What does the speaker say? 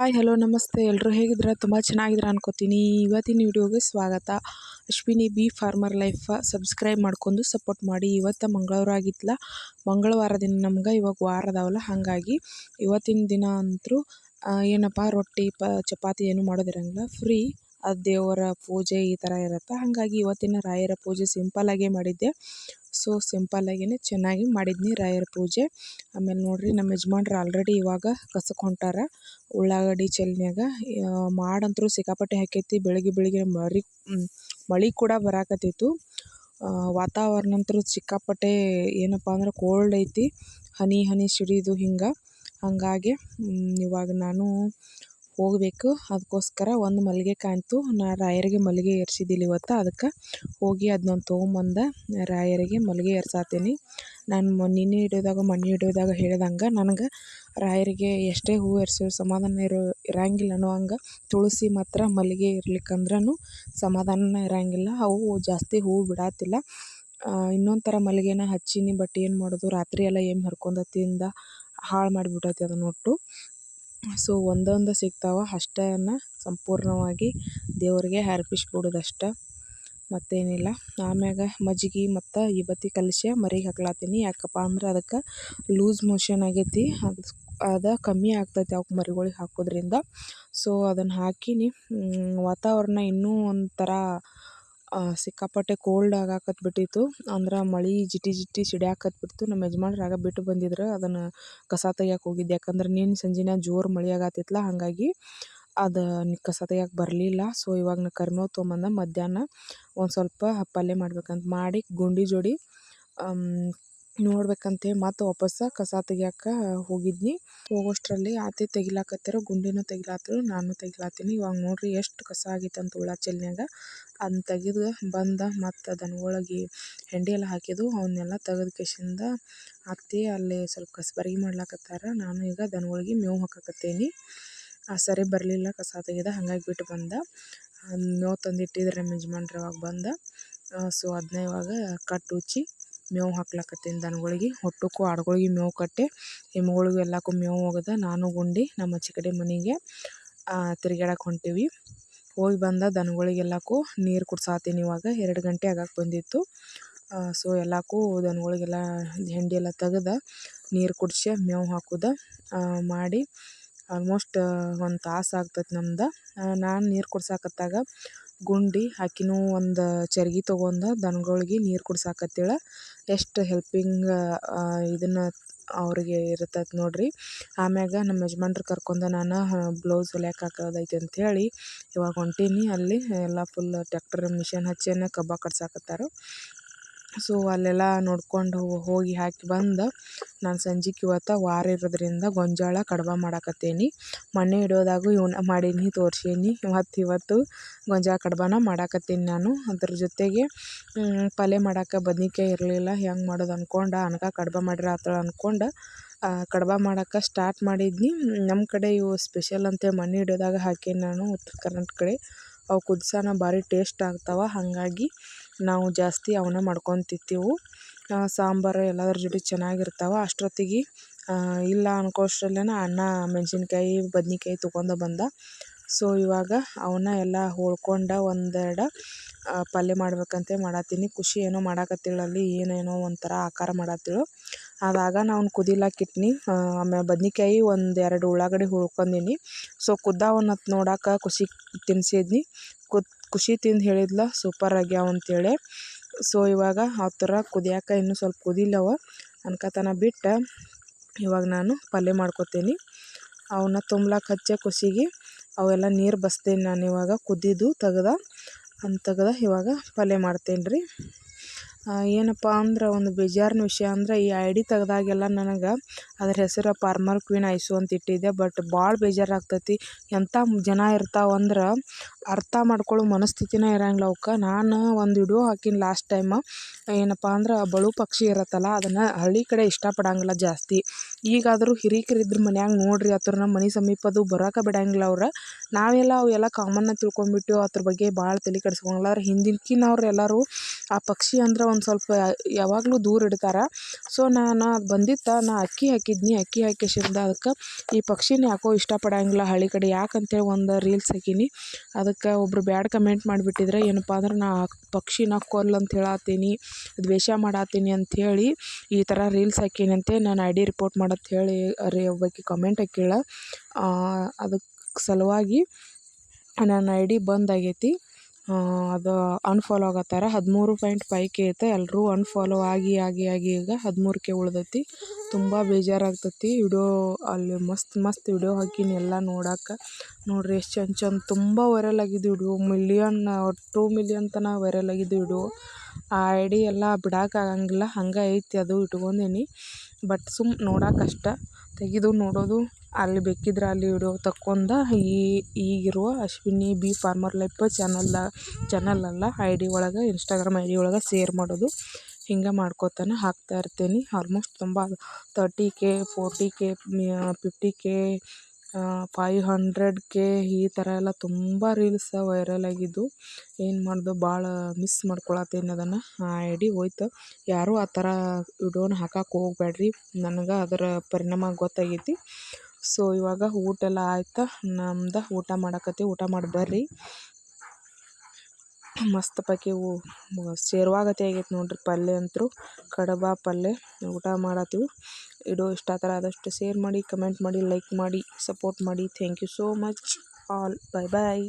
Hi, hello, ನಮಸ್ತೆ. ಎಲ್ಲರೂ ಹೇಗಿದ್ದೀರಾ? ತುಂಬ ಚೆನ್ನಾಗಿದ್ದೀರಾ ಅನ್ಕೋತೀನಿ. ಇವತ್ತಿನ ವಿಡಿಯೋಗೆ ಸ್ವಾಗತ. Ashwini B farmer life subscribe ಮಾಡ್ಕೊಂಡು ಸಪೋರ್ಟ್ ಮಾಡಿ. ಇವತ್ತು ಮಂಗಳವಾರ ಆಗಿತ್ತಲ್ಲ? ಮಂಗಳವಾರ ದಿನ ನಮ್ಗೆ ಇವಾಗ ವಾರ ಅದಾವಲ್ಲ? ಹಾಗಾಗಿ ಇವತ್ತಿನ ದಿನ ಅಂತೂ ಏನಪ್ಪ, ರೊಟ್ಟಿ, ಪ, ಚಪಾತಿ ಏನು ಮಾಡೋದಿರಂಗಿಲ್ಲ. ಫ್ರೀ ಆ ದೇವರ ಪೂಜೆ ಈ ಥರ ಇರುತ್ತೆ. ಹಾಗಾಗಿ ಇವತ್ತಿನ ರಾಯರ ಪೂಜೆ ಸಿಂಪಲ್ಲಾಗೇ ಮಾಡಿದ್ದೆ. ಸೊ ಸಿಂಪಲ್ಲಾಗೇ ಚೆನ್ನಾಗಿ ಮಾಡಿದ್ನಿ ರಾಯರ ಪೂಜೆ. ಆಮೇಲೆ ನೋಡಿರಿ ನಮ್ಮ ಯಜಮಾನ್ರು ಆಲ್ರೆಡಿ ಇವಾಗ ಕಸಕ್ಕೆ ಹೊಂಟಾರ ಉಳ್ಳಾಗಡ್ಡಿ ಚೆಲ್ನ್ಯಾಗ ಮಾಡಂತ್ರು ಸಿಕ್ಕಾಪಟ್ಟೆ ಹಾಕೈತಿ. ಬೆಳಗ್ಗೆ ಬೆಳಿಗ್ಗೆ ಮರಿ ಮಳೆ ಕೂಡ ಬರಾಕತ್ತಿತ್ತು ವಾತಾವರಣ ಅಂತರೂ ಸಿಕ್ಕಾಪಟ್ಟೆ ಏನಪ್ಪ ಅಂದ್ರೆ ಕೋಲ್ಡ್ ಐತಿ. ಹನಿ ಹನಿ ಸಿಡಿದು ಹಿಂಗೆ. ಹಾಗಾಗಿ ಇವಾಗ ನಾನು ಹೋಗಬೇಕು. ಅದಕ್ಕೋಸ್ಕರ ಒಂದು ಮಲ್ಲಿಗೆ ಕಾಣ್ತು. ನಾ ರಾಯರಿಗೆ ಮಲ್ಲಿಗೆ ಏರ್ಸಿದ್ದಿಲ್ಲ ಇವತ್ತು. ಅದಕ್ಕೆ ಹೋಗಿ ಅದನ್ನೊಂದು ತೊಗೊಂಬಂದ ರಾಯರಿಗೆ ಮಲ್ಲಿಗೆ ಏರ್ಸಾತೀನಿ. ನಾನು ನಿನ್ನೆ ಹಿಡಿಯೋದಾಗ ಮಣ್ಣು ಹಿಡಿಯೋದಾಗ ಹೇಳ್ದಂಗೆ, ನನಗೆ ರಾಯರಿಗೆ ಎಷ್ಟೇ ಹೂವು ಏರ್ಸೋ ಸಮಾಧಾನ ಇರೋ, ಇರಂಗಿಲ್ಲ ಅನ್ನೋ ಹಂಗೆ ತುಳಸಿ ಮಾತ್ರ ಮಲ್ಲಿಗೆ ಇರ್ಲಿಕ್ಕಂದ್ರೂ ಸಮಾಧಾನ ಇರಂಗಿಲ್ಲ. ಅವು ಜಾಸ್ತಿ ಹೂವು ಬಿಡಾತಿಲ್ಲ. ಇನ್ನೊಂದು ಥರ ಮಲ್ಲಿಗೆನ ಹಚ್ಚೀನಿ, ಬಟ್ ಏನು ಮಾಡೋದು? ರಾತ್ರಿ ಎಲ್ಲ ಏನು ಹರ್ಕೊಂಡ ತಿಂದ ಹಾಳು ಮಾಡಿಬಿಟ್ಟೈತಿ ಅದನ್ನ ಒಟ್ಟು. ಸೊ ಒಂದೊಂದು ಸಿಗ್ತಾವೆ ಅಷ್ಟನ್ನು ಸಂಪೂರ್ಣವಾಗಿ ದೇವರಿಗೆ ಅರ್ಪಿಸ್ಬಿಡೋದು ಅಷ್ಟ ಮತ್ತೇನಿಲ್ಲ, ಆಮ್ಯಾಗ ಮಜ್ಜಿಗೆ ಮತ್ತು ವಿಭೂತಿ ಕಲಸಿ ಮರಿಗೆ ಹಾಕ್ಲತ್ತೀನಿ ಯಾಕಪ್ಪ ಅಂದ್ರೆ ಅದಕ್ಕೆ ಲೂಸ್ ಮೋಷನ್ ಆಗೈತಿ, ಅದು ಅದು ಕಮ್ಮಿ ಆಗ್ತೈತಿ ಅವಕ್ಕೆ ಮರಿಗಳಿಗೆ ಹಾಕೋದ್ರಿಂದ. ಸೊ ಅದನ್ನು ಹಾಕೀನಿ ವಾತಾವರಣ ಇನ್ನೂ ಒಂಥರ ಸಿಕ್ಕಾಪಟ್ಟೆ ಕೋಲ್ಡ್ ಬಿಟ್ಟಿತ್ತು ಅಂದ್ರೆ ಮಳೆ ಜಿಟಿ ಜಿಟಿ ಸಿಡಿಯಾಕತ್ಬಿಡ್ತು. ನಮ್ಮ ಯಜಮಾನ್ರು ಆಗ ಬಿಟ್ಟು ಬಂದಿದ್ರು, ಅದನ್ನು ಕಸ ತೆಗಿಯಕ್ಕೆ ಹೋಗಿದ್ದೆ. ಯಾಕಂದ್ರೆ ನಿನ್ನೆ ಸಂಜೆನ ಜೋರು ಮಳೆ ಆಗತ್ತಿತ್ತಲ್ಲ ಹಾಗಾಗಿ ಅದು ಕಸ ತೆಗಿಯಕ್ಕೆ ಬರಲಿಲ್ಲ. ಸೊ ಇವಾಗ ನಾ ಕರ್ಮೇವ್ ತೊಗೊಂಬಂದ ಮಧ್ಯಾಹ್ನ ಒಂದು ಸ್ವಲ್ಪ ಪಲ್ಯ ಮಾಡ್ಬೇಕಂತ ಮಾಡಿ, ಗುಂಡಿ ಜೋಡಿ ನೋಡ್ಬೇಕಂತೇಳಿ ಮತ್ತೆ ವಾಪಸ್ಸು ಕಸ ತೆಗಿಯಾಕ ಹೋಗಿದ್ನಿ. ಹೋಗೋಷ್ಟರಲ್ಲಿ ಆತೆ ತೆಗಿಲಾಕತ್ತಾರ, ಗುಂಡಿನೂ ತೆಗಿಲಾತ್ರು, ನಾನು ತೆಗಿಲಾತೀನಿ. ಇವಾಗ ನೋಡ್ರಿ ಎಷ್ಟು ಕಸ ಆಗೈತೆ ಅಂತ ಉಳ್ಳ ಚೆಲ್ನ್ಯಾಗ. ಅದನ್ನ ತೆಗೆದು ಬಂದ ಮತ್ತು ದನಗಳಿಗೆ ಹೆಂಡಿ ಎಲ್ಲ ಹಾಕಿದ್ದು ಅವನ್ನೆಲ್ಲ ತೆಗೆದು ಕೇಶಿಂದ ಅತ್ತೆ ಅಲ್ಲಿ ಸ್ವಲ್ಪ ಕಸಬರಿಗೆ ಮಾಡ್ಲಾಕತ್ತಾರ. ನಾನು ಈಗ ದನಗಳಿಗೆ ಮೇವು ಹಾಕಾಕತ್ತೀನಿ. ಸರಿ ಬರಲಿಲ್ಲ, ಕಸ ತೆಗೆದ ಹಾಗಾಗಿ ಬಿಟ್ಟು ಬಂದ. ಮೇವು ತಂದಿಟ್ಟಿದ್ರೆ ನಮ್ಮ ಯಜಮಾನ್ರು ಅವಾಗ ಬಂದ. ಸೊ ಅದನ್ನ ಇವಾಗ ಕಟ್ಟು ಉಚ್ಚಿ ಮೇವು ಹಾಕ್ಲಕತ್ತೀನಿ ದನಗಳಿಗೆ. ಹೊಟ್ಟಕ್ಕೂ ಆಡುಗಳಿಗೆ ಮೇವು ಕಟ್ಟಿ ಎಮ್ಮೆಗಳಿಗೂ ಎಲ್ಲಕ್ಕೂ ಮೇವು ಒಗೆದು ನಾನು ಗುಂಡಿ ನಮ್ಮ ಕಡೆ ಮನೆಗೆ ತಿರ್ಗ್ಯಾಡಕ್ಕೆ ಹೊಂಟೀವಿ. ಹೋಗಿ ಬಂದ ದನಗಳಿಗೆಲ್ಲಕ್ಕೂ ನೀರು ಕುಡ್ಸಾತೀನಿ ಇವಾಗ. ಎರಡು ಗಂಟೆ ಆಗಕ್ಕೆ ಬಂದಿತ್ತು. ಸೊ ಎಲ್ಲಕ್ಕೂ ದನಗಳಿಗೆಲ್ಲ ಹೆಂಡಿ ಎಲ್ಲ ತಗದ, ನೀರು ಕುಡಿಸಿ ಮೇವು ಹಾಕೋದು ಮಾಡಿ ಆಲ್ಮೋಸ್ಟ್ ಒಂದು ತಾಸು ಆಗ್ತೈತೆ ನಮ್ದು. ನಾನು ನೀರು ಕುಡ್ಸಾಕತ್ತಾಗ ಗುಂಡಿ ಆಕಿನೂ ಒಂದು ಚರಗಿ ತೊಗೊಂಡು ದನಗಳಿಗೆ ನೀರು ಕುಡ್ಸಾಕತ್ತೇಳ. ಎಷ್ಟು ಹೆಲ್ಪಿಂಗ್ ಇದನ್ನು ಅವ್ರಿಗೆ ಇರ್ತೈತೆ ನೋಡಿರಿ. ಆಮ್ಯಾಗ ನಮ್ಮ ಯಜಮಾನ್ರು ಕರ್ಕೊಂಡು ನಾನು ಬ್ಲೌಸ್ ಹೊಲಿಯಕ್ಕೆ ಹಾಕೋದೈತೆ ಅಂಥೇಳಿ ಇವಾಗ ಹೊಂಟೀನಿ. ಅಲ್ಲಿ ಎಲ್ಲ ಫುಲ್ ಟ್ಯಾಕ್ಟರ್ ಮಿಷನ್ ಹಚ್ಚೇನ ಕಬ್ಬ ಕಟ್ಸಾಕತ್ತಾರ. ಸೊ ಅಲ್ಲೆಲ್ಲ ನೋಡ್ಕೊಂಡು ಹೋಗಿ ಹಾಕಿ ಬಂದು. ನಾನು ಸಂಜೆಗೆ ಇವತ್ತು ವಾರ ಇರೋದ್ರಿಂದ ಗೊಂಜಾಳ ಕಡ್ಬು ಮಾಡಕತ್ತೀನಿ. ಮೊನ್ನೆ ಇಡೋದಾಗು ಇವನ್ನ ಮಾಡೀನಿ, ತೋರ್ಸೀನಿ. ಮತ್ತು ಇವತ್ತು ಗೊಂಜಾಳ ಕಡ್ಬನ ಮಾಡಕತ್ತೀನಿ ನಾನು. ಅದ್ರ ಜೊತೆಗೆ ಪಲ್ಯ ಮಾಡಕ್ಕೆ ಬದ್ನಿಕಾಯಿ ಇರಲಿಲ್ಲ, ಹೆಂಗೆ ಮಾಡೋದು ಅಂದ್ಕೊಂಡು ಅನ್ಕ ಕಡ್ಬು ಮಾಡಿದ್ರೆ ಆತಳ ಅಂದ್ಕೊಂಡು ಕಡ್ಬು ಮಾಡಕ್ಕೆ ಸ್ಟಾರ್ಟ್ ಮಾಡಿದ್ನಿ. ನಮ್ಮ ಕಡೆ ಇವು ಸ್ಪೆಷಲ್ ಅಂತ ಮೊನ್ನೆ ಇಡೋದಾಗ ಹಾಕೀನಿ ನಾನು, ಉತ್ತರ ಕರ್ನಾಟಕ ಕಡೆ. ಅವು ಕುದ್ಸಾನ ಭಾರಿ ಟೇಸ್ಟ್ ಆಗ್ತಾವೆ, ಹಾಗಾಗಿ ನಾವು ಜಾಸ್ತಿ ಅವನ್ನ ಮಾಡ್ಕೊಂಡು ತಿಂತೀವಿ. ಸಾಂಬಾರು ಎಲ್ಲದ್ರ ಜೊತೆ ಚೆನ್ನಾಗಿರ್ತಾವೆ. ಅಷ್ಟೊತ್ತಿಗೆ ಇಲ್ಲ ಅನ್ಕೋಷ್ಟರಲ್ಲೇ ಅನ್ನ, ಮೆಣಸಿನ್ಕಾಯಿ, ಬದ್ನೆಕಾಯಿ ತೊಗೊಂಡು ಬಂದ. ಸೊ ಇವಾಗ ಅವನ್ನ ಎಲ್ಲ ಹೋಳ್ಕೊಂಡು ಒಂದೆರಡು ಪಲ್ಯ ಮಾಡ್ಬೇಕಂತ ಮಾಡತ್ತೀನಿ ಖುಷಿ ಏನೋ ಮಾಡಾಕತ್ತಿಳು ಅಲ್ಲಿ, ಏನೇನೋ ಒಂಥರ ಆಕಾರ ಮಾಡತ್ತಿಳು ಆದಾಗ ನಾನು ಕುದಿಲಾಕಿಟ್ನಿ ಆಮೇಲೆ ಬದ್ನೆಕಾಯಿ ಒಂದು ಎರಡು ಉಳ್ಳಾಗಡ್ಡಿ ಹುರ್ಕೊಂಡೀನಿ. ಸೊ ಕುದ್ದಾವನ್ನತ್ ನೋಡಾಕ ಖುಷಿ ತಿನ್ಸಿದ್ನಿ. ಕುದ್ ಖುಷಿ ತಿಂದು ಹೇಳಿದ್ಲು, ಸೂಪರ್ ಆಗ್ಯಾವ ಅಂತೇಳಿ. ಸೊ, ಇವಾಗ ಆ ಥರ ಕುದಿಯಾಕ ಇನ್ನೂ ಸ್ವಲ್ಪ ಕುದಿಲವ. ಅನ್ಕತನ ಬಿಟ್ಟು ಇವಾಗ ನಾನು ಪಲ್ಯ ಮಾಡ್ಕೊತೀನಿ. ಅವನ್ನ ತುಂಬ್ಲಾಕ ಹಚ್ಚೆ ಖುಷಿಗೆ ಅವೆಲ್ಲ ನೀರು ಬಸ್ತೀನಿ ನಾನು ಇವಾಗ. ಕುದಿದು, ತೆಗ್ದ, ಅಂತ ತೆಗ್ದ ಇವಾಗ ಪಲ್ಯ ಮಾಡ್ತೀನಿ ರೀ ಏನಪ್ಪ ಅಂದ್ರೆ ಒಂದು ಬೇಜಾರಿನ ವಿಷಯ ಅಂದ್ರೆ ಈ ಐ ಡಿ ತೆಗ್ದಾಗೆಲ್ಲ ನನಗೆ ಅದ್ರ ಹೆಸರು ಪಾರ್ಮರ್ ಕ್ವೀನ್ ಐಸು ಅಂತ ಇಟ್ಟಿದ್ದೆ. ಬಟ್ ಭಾಳ ಬೇಜಾರಾಗ್ತೈತಿ. ಎಂಥ ಜನ ಇರ್ತಾವಂದ್ರೆ ಅರ್ಥ ಮಾಡ್ಕೊಳ್ಳೋ ಮನಸ್ಥಿತಿನೇ ಇರಂಗಿಲ್ಲ ಅವಕ್ಕೆ ನಾನು ಒಂದು ವಿಡಿಯೋ ಹಾಕಿನ ಲಾಸ್ಟ್ ಟೈಮ ಏನಪ್ಪ ಅಂದ್ರೆ ಬಳು ಪಕ್ಷಿ ಇರತ್ತಲ್ಲ, ಅದನ್ನು ಹಳ್ಳಿ ಕಡೆ ಇಷ್ಟಪಡಂಗಿಲ್ಲ ಜಾಸ್ತಿ. ಈಗಾದರೂ ಹಿರೀಕರಿದ್ರೆ ಮನ್ಯಾಗ ನೋಡ್ರಿ ನಮ್ಮ ಮನೆ ಸಮೀಪದು ಬರೋಕೆ ಬಿಡೋಂಗಿಲ್ಲ ಅವ್ರು. ನಾವೆಲ್ಲ ಅವೆಲ್ಲ ಕಾಮನ್ನಾಗಿ ತಿಳ್ಕೊಂಬಿಟ್ಟು ಅದ್ರ ಬಗ್ಗೆ ಭಾಳ ತಲೆ ಕೆಡ್ಸ್ಕೊಳಲ್ಲ ಆದ್ರೆ ಹಿಂದಿನ್ಕಿನವ್ರು ಎಲ್ಲರೂ ಆ ಪಕ್ಷಿ ಅಂದ್ರೆ ಒಂದು ಒಂದು ಸ್ವಲ್ಪ ಯಾವಾಗಲೂ ದೂರ ಇಡ್ತಾರೆ. ಸೊ ನಾನು ಬಂದಿತ್ತು. ನಾ ಅಕ್ಕಿ ಹಾಕಿದ್ನಿ. ಅಕ್ಕಿ ಹಾಕಿಸಿಂದ ಅದಕ್ಕೆ ಈ ಪಕ್ಷಿನ ಯಾಕೋ ಇಷ್ಟಪಡಂಗಿಲ್ಲ ಹಳ್ಳಿ ಕಡೆ. ಯಾಕಂತೇಳಿ ಒಂದು ರೀಲ್ಸ್ ಹಾಕೀನಿ. ಅದಕ್ಕೆ ಒಬ್ಬರು ಬ್ಯಾಡ್ ಕಮೆಂಟ್ ಮಾಡಿಬಿಟ್ಟಿದ್ರೆ, ಏನಪ್ಪ ಅಂದ್ರೆ ನಾ ಪಕ್ಷಿನ ಕೊಲ್ಲ ಅಂತ ಹೇಳತ್ತೀನಿ ದ್ವೇಷ ಮಾಡತ್ತೀನಿ ಅಂಥೇಳಿ ಈ ಥರ ರೀಲ್ಸ್ ಹಾಕೀನಂತೆ ನಾನು ಐ ಡಿ ರಿಪೋರ್ಟ್ ಮಾಡತ್ತೇಳಿ ರೀ ಒಬ್ಬಕ್ಕೆ ಕಮೆಂಟ್ ಹಾಕಿಳ ಅದಕ್ಕೆ ಸಲುವಾಗಿ ನನ್ನ ಐ ಡಿ ಬಂದ್ ಆಗೈತಿ. ಅದು ಅನ್ಫಾಲೋ ಆಗತ್ತಾರ. ಹದಿಮೂರು ಪಾಯಿಂಟ್ ಕೆ ಐತೆ. ಎಲ್ಲರೂ ಅನ್ಫಾಲೋ ಆಗಿ ಆಗಿ ಆಗಿ ಈಗ ಹದಿಮೂರು ಕೆ ಉಳ್ದೈತಿ. ತುಂಬ ಬೇಜಾರಾಗ್ತೈತಿ. ವಿಡಿಯೋ ಅಲ್ಲಿ ಮಸ್ತ್ ಮಸ್ತ್ ವಿಡಿಯೋ ಹಾಕೀನಿ ಎಲ್ಲ ನೋಡಕ್ಕೆ ನೋಡಿರಿ ಎಷ್ಟು ಚಂದ ಚಂದ ತುಂಬ ವೈರಲ್ ಆಗಿದ್ದು ವಿಡಿಯೋ. ಮಿಲಿಯನ್ ಟೂ ಮಿಲಿಯನ್ ತನಕ ವೈರಲ್ ಆಗಿದ್ದು ವಿಡಿಯೋ. ಆ ಐ ಡಿ ಎಲ್ಲ ಬಿಡೋಕ್ಕಾಗಂಗಿಲ್ಲ ಹಂಗೆ ಐತಿ, ಅದು ಇಟ್ಕೊಂಡೀನಿ. ಬಟ್ ಸುಮ್ ನೋಡೋಕ್ಕಷ್ಟೆ ತೆಗೆದು, ನೋಡೋದು ಅಲ್ಲಿ ಬೇಕಿದ್ರೆ ಅಲ್ಲಿ ವಿಡಿಯೋ ತಕ್ಕೊಂಡು ಈ, ಈಗಿರುವ ಅಶ್ವಿನಿ ಬಿ ಫಾರ್ಮರ್ ಲೈಫ್ ಚಾನಲ್ದ ಚಾನಲ್ ಅಲ್ಲ ಐ ಡಿ ಒಳಗೆ ಇನ್ಸ್ಟಾಗ್ರಾಮ್ ಐ ಡಿ ಒಳಗೆ ಶೇರ್ ಮಾಡೋದು. ಹಿಂಗೆ ಮಾಡ್ಕೊತಾನೆ, ಹಾಕ್ತಾ ಇರ್ತೀನಿ. ಆಲ್ಮೋಸ್ಟ್ ತುಂಬ thirty K forty K fifty K five hundred K ಈ ಥರ ಎಲ್ಲ ತುಂಬ ರೀಲ್ಸ್ ವೈರಲ್ ಆಗಿದ್ದು ಏನು ಮಾಡ್ದು ಭಾಳ ಮಿಸ್ ಮಾಡ್ಕೊಳತ್ತೇನೆ ಅದನ್ನು. ಆ ಐ ಡಿ ಹೋಯ್ತು. ಯಾರೂ ಆ ಥರ ವಿಡಿಯೋನ ಹಾಕಕ್ಕೆ ಹೋಗ್ಬೇಡ್ರಿ. ನನಗೆ ಅದರ ಪರಿಣಾಮ ಗೊತ್ತಾಗೈತಿ. ಸೊ ಇವಾಗ ಊಟ ಎಲ್ಲ ಆಯ್ತು? ನಮ್ದು ಊಟ ಮಾಡಕತ್ತೀವಿ. ಊಟ ಮಾಡಿ ಬರ್ರಿ. ಮಸ್ತ್ ಪೈಕಿ ಸೇರ್ವಾಗತಿ ಆಗೈತೆ ನೋಡ್ರಿ ಪಲ್ಯ ಅಂತೂ. ಕಡಬ ಪಲ್ಯ, ಊಟ ಮಾಡತ್ತೀವಿ. ಇಡೋ ಇಷ್ಟ ಥರ ಆದಷ್ಟು ಶೇರ್ ಮಾಡಿ ಕಮೆಂಟ್ ಮಾಡಿ ಲೈಕ್ ಮಾಡಿ ಸಪೋರ್ಟ್ ಮಾಡಿ. Thank you so much all bye bye